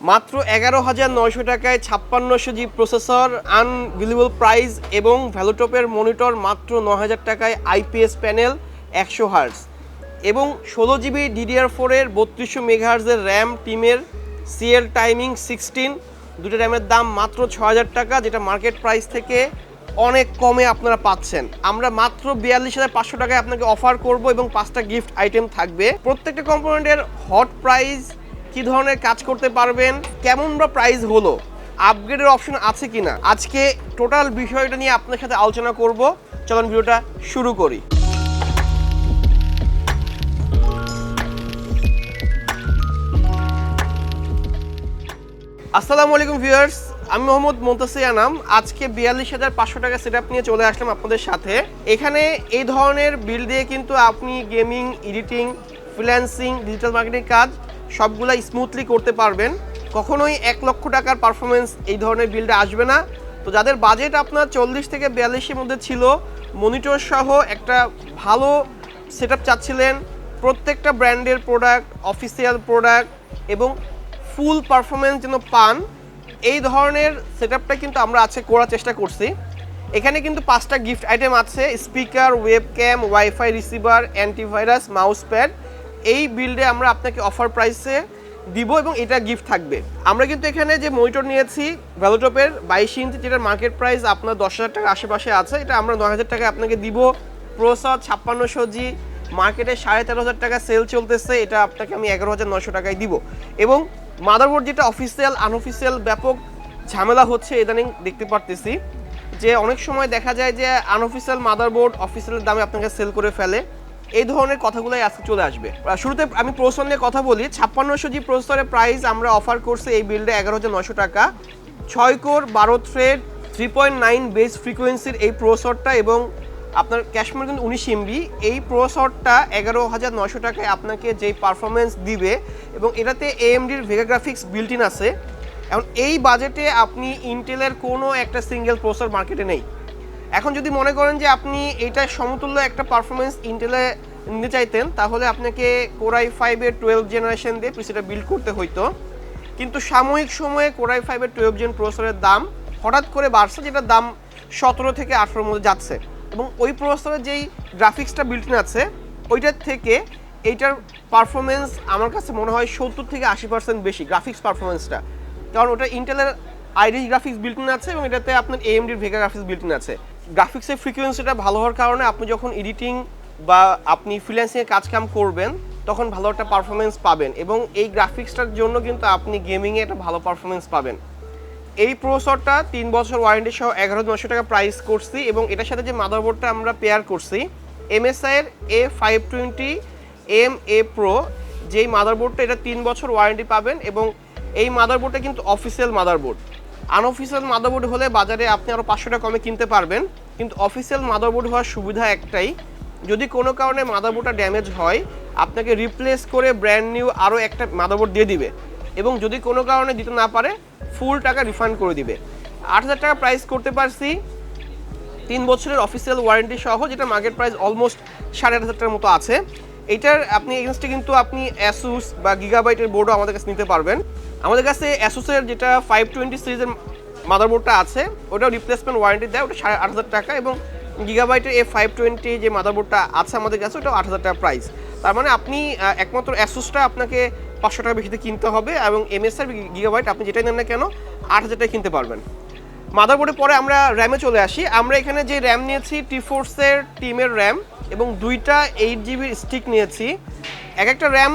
মাত্র এগারো হাজার নয়শো টাকায় ছাপ্পান্নশো জি প্রসেসর আনবিলিবল প্রাইস এবং ভ্যালুটপের মনিটর মাত্র ন হাজার টাকায় আইপিএস প্যানেল একশো হার্স এবং ষোলো জিবি ডিডিআর ফোরের বত্রিশশো মেগাহার্জের র্যাম টিমের সিএল টাইমিং সিক্সটিন দুটো র্যামের দাম মাত্র ছ হাজার টাকা, যেটা মার্কেট প্রাইস থেকে অনেক কমে আপনারা পাচ্ছেন। আমরা মাত্র বিয়াল্লিশ হাজার পাঁচশো টাকায় আপনাকে অফার করব এবং পাঁচটা গিফট আইটেম থাকবে। প্রত্যেকটা কম্পোনেন্টের হট প্রাইস কি ধরনের কাজ করতে পারবেন? কেমন বা প্রাইস হলো? আপগ্রেডের অপশন আছে কি না আজকে টোটাল বিষয়টা নিয়ে আপনার সাথে আলোচনা করব। চলুন ভিডিওটা শুরু করি। আসসালামু আলাইকুম ভিউয়ার্স আমি মোহাম্মদ মোন্তাসি আনাম। আজকে বিয়াল্লিশ হাজার পাঁচশো টাকা সেট নিয়ে চলে আসলাম আপনাদের সাথে। এখানে এই ধরনের বিল দিয়ে কিন্তু আপনি gaming editing freelancing digital marketing কাজ সবগুলা স্মুথলি করতে পারবেন। কখনোই এক লক্ষ টাকার পারফরমেন্স এই ধরনের বিলটা আসবে না। তো যাদের বাজেট আপনার চল্লিশ থেকে বিয়াল্লিশের মধ্যে ছিল মনিটর সহ একটা ভালো সেট চাচ্ছিলেন, প্রত্যেকটা ব্র্যান্ডের প্রোডাক্ট অফিসিয়াল প্রোডাক্ট এবং ফুল পারফরমেন্স যেন পান, এই ধরনের সেটআপটা কিন্তু আমরা আজকে করার চেষ্টা করছি। এখানে কিন্তু পাঁচটা গিফট আইটেম আছে speaker webcam WiFi receiver antivirus mouse pad এই বিল্ডে আমরা আপনাকে অফার প্রাইসে দিব এবং এটা গিফট থাকবে। আমরা কিন্তু এখানে যে মনিটর নিয়েছি ভ্যালোটপের বাইশ ইঞ্চি, যেটার মার্কেট প্রাইস আপনার দশ হাজার টাকার আশেপাশে আছে, এটা আমরা নয় হাজার টাকায় আপনাকে দিব। প্রসাদ ছাপ্পান্নশো জি মার্কেটে সাড়ে তেরো হাজার টাকা সেল চলতেছে, এটা আপনাকে আমি এগারো হাজার নশো টাকায় দিব। এবং মাদারবোর্ড যেটা অফিসিয়াল আনঅফিসিয়াল ব্যাপক ঝামেলা হচ্ছে ইদানিং দেখতে পারতেছি, যে অনেক সময় দেখা যায় যে আনঅফিসিয়াল মাদারবোর্ড অফিসিয়াল দামে আপনাকে সেল করে ফেলে। এই ধরনের কথাগুলোই আজকে চলে আসবে। শুরুতে আমি প্রসেসর নিয়ে কথা বলি। ছাপ্পান্নশো জি প্রসেসরের প্রাইস আমরা অফার করছি এই বিল্ডে এগারো হাজার নশো টাকা। ছয় কোর, বারো thread three point nine base ফ্রিকোয়েন্সির এই প্রসেসরটা এবং আপনার ক্যাশমের কিন্তু উনিশ এমবি এই প্রসেসরটা এগারো হাজার নশো টাকায় আপনাকে যেই পারফরমেন্স দিবে এবং এটাতে এএমডির ভেগা গ্রাফিক্স আছে। এখন এই বাজেটে আপনি ইন্টেলের কোনো একটা সিঙ্গেল প্রসেসর মার্কেটে নেই। এখন যদি মনে করেন যে আপনি এটা সমতুল্য একটা পারফরমেন্স ইন্টেলে নিতে চাইতেন, তাহলে আপনাকে কোরাই ফাইভের টুয়েলভ জেনারেশন দিয়ে পিসিটা বিল্ড করতে হইতো। কিন্তু সাময়িক সময়ে কোরাই ফাইভের টুয়েলভ জেন প্রসেসরের দাম হঠাৎ করে বাড়ছে, যেটার দাম সতেরো থেকে আঠেরোর মধ্যে যাচ্ছে। এবং ওই প্রসেসরের যেই গ্রাফিক্সটা বিল্ট আছে, ওইটার থেকে এইটার পারফরমেন্স আমার কাছে মনে হয় সত্তর থেকে আশি পার্সেন্ট বেশি গ্রাফিক্স পারফরমেন্সটা কারণ ওটা ইন্টেলের আইরিশ গ্রাফিক্স বিল্ট আছে এবং এটাতে আপনার এএমডির ভেগা গ্রাফিক্স বিল্ট আছে। গ্রাফিক্সের ফ্রিকোয়েন্সিটা ভালো হওয়ার কারণে আপনি যখন এডিটিং বা আপনি ফ্রিল্যান্সিংয়ে কাজ কাম করবেন, তখন ভালো একটা পারফরমেন্স পাবেন এবং এই গ্রাফিক্সটার জন্য কিন্তু আপনি গেমিংয়ে একটা ভালো পারফরমেন্স পাবেন। এই প্রসেসরটা তিন বছর ওয়ারেন্টি সহ এগারো নশো টাকা প্রাইস করছি এবং এটার সাথে যে মাদারবোর্ডটা আমরা পেয়ার করছি এমএসআইয়ের A five twenty M A pro যেই মাদারবোর্ডটা এটা তিন বছর ওয়ারেন্টি পাবেন এবং এই মাদারবোর্ডটা কিন্তু অফিসিয়াল মাদারবোর্ড আনঅফিসিয়াল মাদারবোর্ড হলে বাজারে আপনি আরও পাঁচশো টাকা কমে কিনতে পারবেন। কিন্তু অফিসিয়াল মাদারবোর্ড হওয়ার সুবিধা একটাই, যদি কোনো কারণে মাদারবোর্ডটা ড্যামেজ হয়, আপনাকে রিপ্লেস করে ব্র্যান্ড নিউ আরও একটা মাদারবোর্ড দিয়ে দিবে। এবং যদি কোনো কারণে দিতে না পারে ফুল টাকা রিফান্ড করে দিবে। আট হাজার টাকা প্রাইস করতে পারছি। তিন বছরের অফিসিয়াল ওয়ারেন্টি সহ, যেটা মার্কেট প্রাইস অলমোস্ট সাড়ে আট হাজার টাকার মতো আছে। এটার আপনি এগেনস্টে কিন্তু আপনি অ্যাসুস বা গিগাবাইটের বোর্ডও আমাদের কাছে নিতে পারবেন। আমাদের কাছে অ্যাসুসের যেটা ফাইভ টোয়েন্টি সিরিজের মাদারবোর্ডটা আছে, ওটাও রিপ্লেসমেন্ট ওয়ারেন্টি দেয়, ওটা সাড়ে আট হাজার টাকা এবং গিগাবাইটের এ ফাইভ টোয়েন্টি যে মাদারবোর্ডটা আছে আমাদের কাছে, ওটাও আট হাজার টাকা প্রাইস তার মানে আপনি একমাত্র অ্যাসুসটা আপনাকে পাঁচশো টাকা বেশিতে কিনতে হবে এবং এমএসআর গিগাবাইট আপনি যেটাই নেন না কেন, আট হাজার টাকা কিনতে পারবেন। মাদারবোর্ডে পরে আমরা র্যামে চলে আসি। আমরা এখানে যে র্যাম নিয়েছি টি ফোর্সের টিমের র্যাম এবং দুইটা এইট জিবির স্টিক নিয়েছি। এক একটা র্যাম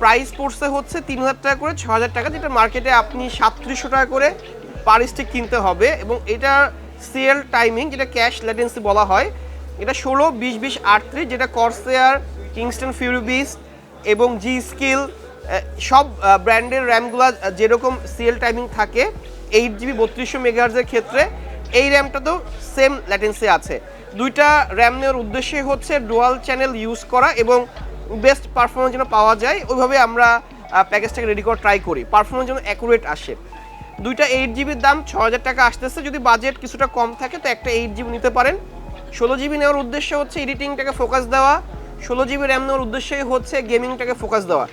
প্রাইস পড়ছে হচ্ছে তিন হাজার টাকা করে, ছ হাজার টাকা, যেটা মার্কেটে আপনি সাতত্রিশশো টাকা করে পার স্টিক কিনতে হবে এবং এটার সিএল টাইমিং যেটা ক্যাশ ল্যাটেন্সি বলা হয়, এটা ষোলো, বিশ বিশ, আটত্রিশ, যেটা কর্সেয়ার কিংস্টন ফিউরিবিস এবং জি স্কিল সব ব্র্যান্ডের র্যামগুলো যেরকম সিএল টাইমিং থাকে এইট জিবি বত্রিশশো মেগাহার্জের ক্ষেত্রে, এই র্যামটা তো সেম ল্যাটেন্সি আছে। দুইটা র্যাম নেওয়ার উদ্দেশ্যই হচ্ছে ডুয়াল চ্যানেল ইউজ করা এবং বেস্ট পারফরমেন্স যেন পাওয়া যায়, ওইভাবে আমরা প্যাকেজটাকে রেডি করা ট্রাই করি। পারফরমেন্স যেন অ্যাকুরেট আসে। দুইটা এইট জিবির দাম ছ হাজার টাকা আসতেছে, যদি বাজেট কিছুটা কম থাকে, তো একটা এইট জিবি নিতে পারেন। ষোলো জিবি নেওয়ার উদ্দেশ্য হচ্ছে এডিটিংটাকে ফোকাস দেওয়া। ষোলো জিবি র্যাম নেওয়ার উদ্দেশ্যই হচ্ছে গেমিংটাকে ফোকাস দেওয়া।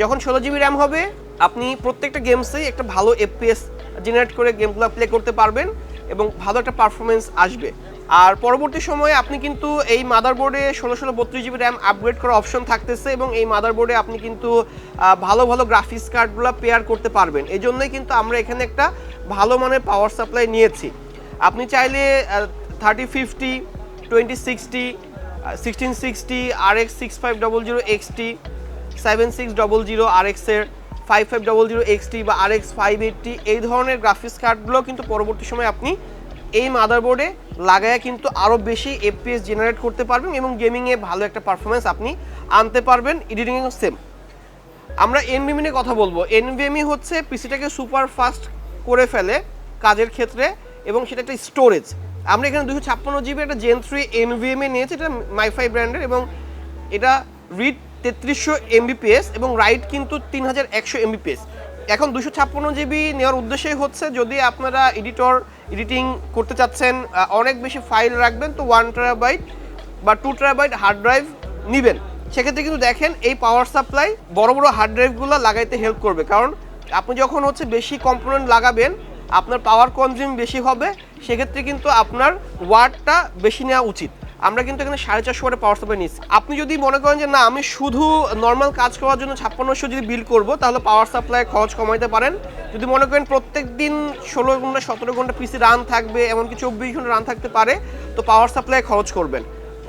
যখন ষোলো জিবি র্যাম হবে, আপনি প্রত্যেকটা গেমসেই একটা ভালো এফপিএস জেনারেট করে গেমগুলো প্লে করতে পারবেন এবং ভালো একটা পারফরমেন্স আসবে। আর পরবর্তী সময়ে আপনি কিন্তু এই মাদারবোর্ডে ষোলো ষোলো বত্রিশ জিবি র্যাম আপগ্রেড করার অপশন থাকতেছে এবং এই মাদারবোর্ডে আপনি কিন্তু ভালো ভালো গ্রাফিক্স কার্ডগুলো পেয়ার করতে পারবেন। এই জন্যই কিন্তু আমরা এখানে একটা ভালো মানের পাওয়ার সাপ্লাই নিয়েছি। আপনি চাইলে thirty fifty twenty sixty sixteen sixty আর X six five double zero XT seven six double zero R এক্সের five five double zero XT বা আর এক্স ফাইভ এইটটি এই ধরনের গ্রাফিক্স কার্ডগুলো কিন্তু পরবর্তী সময় আপনি এই মাদারবোর্ডে লাগায় কিন্তু আরও বেশি এফপিএস জেনারেট করতে পারবেন এবং গেমিংয়ে ভালো একটা পারফরমেন্স আপনি আনতে পারবেন। এডিটিংয়েও সেম আমরা এনভিএমি নিয়ে কথা বলব। এনভিএমই হচ্ছে পিসিটাকে সুপার ফাস্ট করে ফেলে কাজের ক্ষেত্রে এবং সেটা একটা স্টোরেজ আমরা এখানে দুশো ছাপ্পান্ন জিবি একটা জেন থ্রি এনভিএমএ নিয়েছি, এটা মাইফাই ব্র্যান্ডের এবং এটা রিড তেত্রিশশো এমবিপিএস এবং রাইট কিন্তু তিন হাজার একশো এমবিপিএস এখন দুশো ছাপ্পান্ন জিবি নেওয়ার উদ্দেশ্যই হচ্ছে যদি আপনারা এডিটর এডিটিং করতে চাচ্ছেন অনেক বেশি ফাইল রাখবেন, তো ওয়ান টেরাবাইট বা টু টেরাবাইট হার্ড ড্রাইভ নেবেন। সেক্ষেত্রে কিন্তু দেখেন এই পাওয়ার সাপ্লাই বড় বড় হার্ড ড্রাইভগুলো লাগাইতে হেল্প করবে। কারণ আপনি যখন হচ্ছে বেশি কম্পোনেন্ট লাগাবেন, আপনার পাওয়ার কনজিউম বেশি হবে, সেক্ষেত্রে কিন্তু আপনার ওয়াটটা বেশি নেওয়া উচিত। আমরা কিন্তু এখানে সাড়ে চারশো ওয়াটের পাওয়ার সাপ্লাই নিচ্ছি আপনি যদি মনে করেন যে না, আমি শুধু নর্মাল কাজ করার জন্য ছাপ্পান্নশো যদি বিল করব, তাহলে পাওয়ার সাপ্লাই খরচ কমাইতে পারেন। যদি মনে করেন প্রত্যেক দিন ষোলো ঘণ্টা, সতেরো ঘণ্টা পিসি রান থাকবে, এমনকি চব্বিশ ঘণ্টা রান থাকতে পারে, তো পাওয়ার সাপ্লাই খরচ করবেন।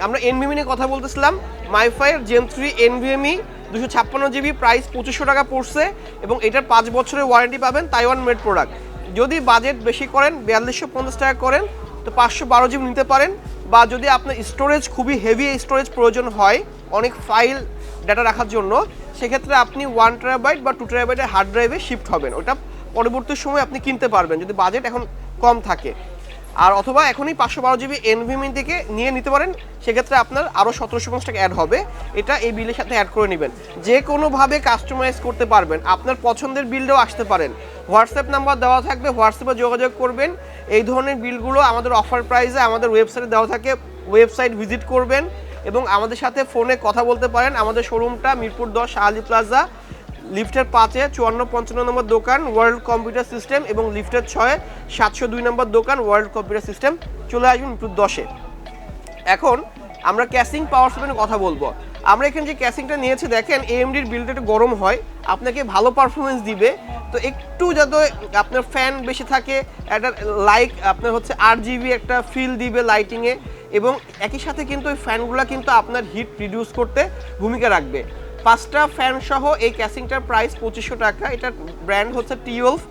আমরা এনভিএমি নিয়ে কথা বলতেছিলাম মাইফাইয়ের জেম থ্রি এনভিএমই দুশো ছাপ্পান্ন জিবি প্রাইস পঁচিশশো টাকা পড়ছে এবং এটার পাঁচ বছরের ওয়ারেন্টি পাবেন তাইওয়ান মেড প্রোডাক্ট যদি বাজেট বেশি করেন, বিয়াল্লিশশো পঞ্চাশ টাকা করেন, তো পাঁচশো বারো জিবি নিতে পারেন। বা যদি আপনার স্টোরেজ খুবই হেভি স্টোরেজ প্রয়োজন হয়, অনেক ফাইল ডাটা রাখার জন্য, সেক্ষেত্রে আপনি ওয়ান টেরাবাইট বা টু টেরাবাইটের হার্ড ড্রাইভে শিফট হবেন। ওটা পরবর্তী সময় আপনি কিনতে পারবেন, যদি বাজেট এখন কম থাকে। আর অথবা এখনই পাঁচশো বারো জিবি এনভিএমই থেকে নিয়ে নিতে পারেন, সেক্ষেত্রে আপনার আরও সতেরোশো পঞ্চাশ টাকা অ্যাড হবে। এটা এই বিলের সাথে অ্যাড করে নেবেন। যে কোনোভাবে কাস্টমাইজ করতে পারবেন, আপনার পছন্দের বিলটাও আসতে পারেন। হোয়াটসঅ্যাপ নাম্বার দেওয়া থাকবে, হোয়াটসঅ্যাপে যোগাযোগ করবেন। এই ধরনের বিলগুলো আমাদের অফার প্রাইসে আমাদের ওয়েবসাইটে দেওয়া থাকে। ওয়েবসাইট ভিজিট করবেন এবং আমাদের সাথে ফোনে কথা বলতে পারেন। আমাদের শোরুমটা মিরপুর দশ, শাহালি প্লাজা লিফটের পাঁচে চুয়ান্ন, পঞ্চান্ন নম্বর দোকান ওয়ার্ল্ড কম্পিউটার সিস্টেম এবং লিফটের ছয়ে সাতশো দুই নম্বর দোকান ওয়ার্ল্ড কম্পিউটার সিস্টেম চলে আসবেন মিরপুর দশে। এখন আমরা ক্যাসিং পাওয়ার সাপ্লাই কথা বলব। আমরা এখানে যে ক্যাসিংটা নিয়েছি, দেখেন এএমডির বিলটা একটু গরম হয়, আপনাকে ভালো পারফরমেন্স দিবে। তো একটু যাতে আপনার ফ্যান বেশি থাকে, একটা লাইক আপনার হচ্ছে আট জিবি একটা ফিল দিবে লাইটিংয়ে এবং একই সাথে কিন্তু ওই ফ্যানগুলো কিন্তু আপনার হিট রিডিউস করতে ভূমিকা রাখবে। পাঁচটা ফ্যান সহ এই ক্যাসিংটার প্রাইস পঁচিশশো টাকা। এটার ব্র্যান্ড হচ্ছে টিওলফ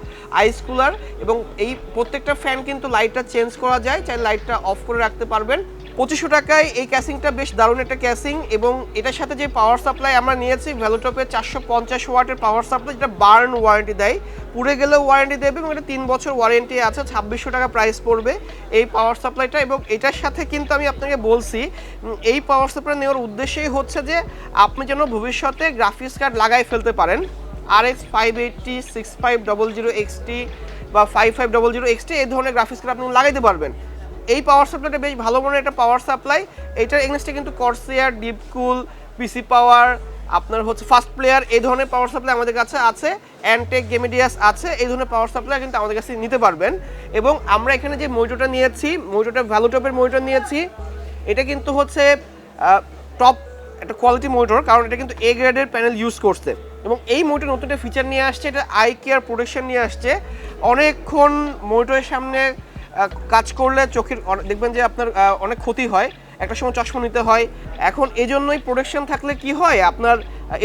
আইস কুলার এবং এই প্রত্যেকটা ফ্যান কিন্তু লাইটটা চেঞ্জ করা যায়। চাই লাইটটা অফ করে রাখতে পারবেন। পঁচিশশো টাকায় এই ক্যাসিংটা বেশ দারুণ একটা ক্যাসিং এবং এটার সাথে যে পাওয়ার সাপ্লাই আমরা নিয়েছি ভ্যালোটপের চারশো পঞ্চাশ ওয়াটের পাওয়ার সাপ্লাই যেটা বার্ন ওয়ারেন্টি দেয়। পুড়ে গেলেও ওয়ারেন্টি দেবে এবং এটা তিন বছর ওয়ারেন্টি আছে, ছাব্বিশশো টাকা প্রাইস পড়বে এই পাওয়ার সাপ্লাইটা এবং এটার সাথে কিন্তু আমি আপনাকে বলছি এই পাওয়ার সাপ্লাই নেওয়ার উদ্দেশ্যই হচ্ছে যে আপনি যেন ভবিষ্যতে গ্রাফিক্স কার্ড লাগাই ফেলতে পারেন। R X five eighty six five double zero XT বা five five double zero XT এই ধরনের গ্রাফিক্স কার্ড আপনি লাগাইতে পারবেন। এই পাওয়ার সাপ্লাইটা বেশ ভালো মনে একটা পাওয়ার সাপ্লাই এইটার এগেনস্টে কিন্তু কর্সিয়ার ডিপকুল পিসি পাওয়ার আপনার হচ্ছে ফার্স্ট প্লেয়ার এই ধরনের পাওয়ার সাপ্লাই আমাদের কাছে আছে। অ্যান্টেক গেমিডিয়াস আছে, এই ধরনের পাওয়ার সাপ্লাই কিন্তু আমাদের কাছে নিতে পারবেন। এবং আমরা এখানে যে মইটোটা নিয়েছি মইটোটা ভ্যালুটপের মইটো নিয়েছি, এটা কিন্তু হচ্ছে টপ একটা কোয়ালিটি মনিটর কারণ এটা কিন্তু এ গ্রেডের প্যানেল ইউজ করছে। এবং এই মনিটর নতুন একটা ফিচার নিয়ে আসছে, এটা আই কেয়ার প্রোটেকশন নিয়ে আসছে। অনেকক্ষণ মনিটরের সামনে কাজ করলে চোখের দেখবেন যে আপনার অনেক ক্ষতি হয়, একটা সময় চশমা নিতে হয়। এখন এই জন্যই প্রোটেকশন থাকলে কি হয়? আপনার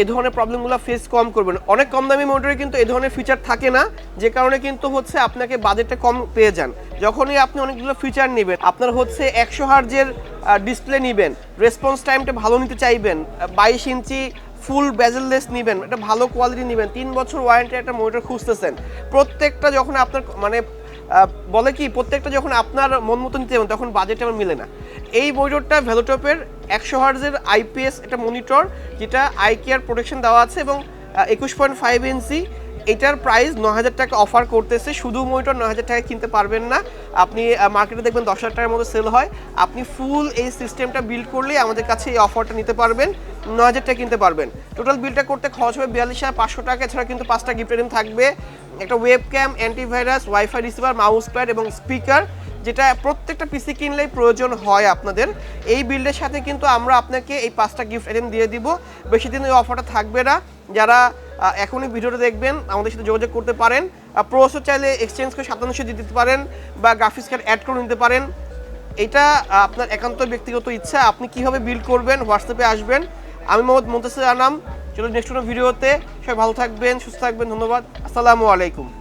এ ধরনের প্রবলেমগুলো ফেস কম করবেন। অনেক কম দামি মোটরে কিন্তু এ ধরনের ফিচার থাকে না, যে কারণে কিন্তু হচ্ছে আপনাকে বাজেটটা কম পেয়ে যান। যখনই আপনি অনেকগুলো ফিচার নেবেন, আপনার হচ্ছে একশো হার্জের ডিসপ্লে নেবেন রেসপন্স টাইমটা ভালো নিতে চাইবেন বাইশ ইঞ্চি ফুল ব্যাজেললেস নেবেন, একটা ভালো কোয়ালিটি নেবেন, তিন বছর ওয়ারেন্টি একটা মনিটর খুঁজতেছেন। প্রত্যেকটা যখন আপনার মানে বলে কি, প্রত্যেকটা যখন আপনার মন মতো নিতে যাবেন, তখন বাজেট আমার মিলে না। এই মনিটরটা ভ্যালোটপের একশো হার্জের আইপিএস একটা মনিটর যেটা আই কেয়ার প্রোটেকশন দেওয়া আছে এবং একুশ পয়েন্ট ফাইভ ইঞ্চি এটার প্রাইস ন হাজার টাকা অফার করতেছে। শুধু মনিটর ন হাজার টাকা কিনতে পারবেন না। আপনি মার্কেটে দেখবেন দশ হাজার টাকার মতো সেল হয়। আপনি ফুল এই সিস্টেমটা বিল্ড করলেই আমাদের কাছে এই অফারটা নিতে পারবেন। ন হাজার টাকা কিনতে পারবেন। টোটাল বিলটা করতে খরচ হবে বিয়াল্লিশ হাজার পাঁচশো টাকা। এছাড়া কিন্তু পাঁচটা গিফট আইটেম থাকবে। একটা webcam antivirus WiFi receiver mouse pad এবং স্পিকার যেটা প্রত্যেকটা পিসি কিনলেই প্রয়োজন হয় আপনাদের। এই বিল্ডের সাথে কিন্তু আমরা আপনাকে এই পাঁচটা গিফট আইটেম দিয়ে দিব। বেশি দিন ওই অফারটা থাকবে না। যারা এখনই ভিডিওটা দেখবেন, আমাদের সাথে যোগাযোগ করতে পারেন। প্রোসও চাইলে এক্সচেঞ্জ করে সাতান্নশো দিয়ে দিতে পারেন বা গ্রাফিক্স কার্ড অ্যাড করে নিতে পারেন। এটা আপনার একান্ত ব্যক্তিগত ইচ্ছা, আপনি কীভাবে বিল্ড করবেন হোয়াটসঅ্যাপে আসবেন। আমি মোহাম্মদ মুন্তাসির আনাম চলো নেক্সট কোনো ভিডিওতে। সবাই ভালো থাকবেন, সুস্থ থাকবেন, ধন্যবাদ। আসসালামু আলাইকুম।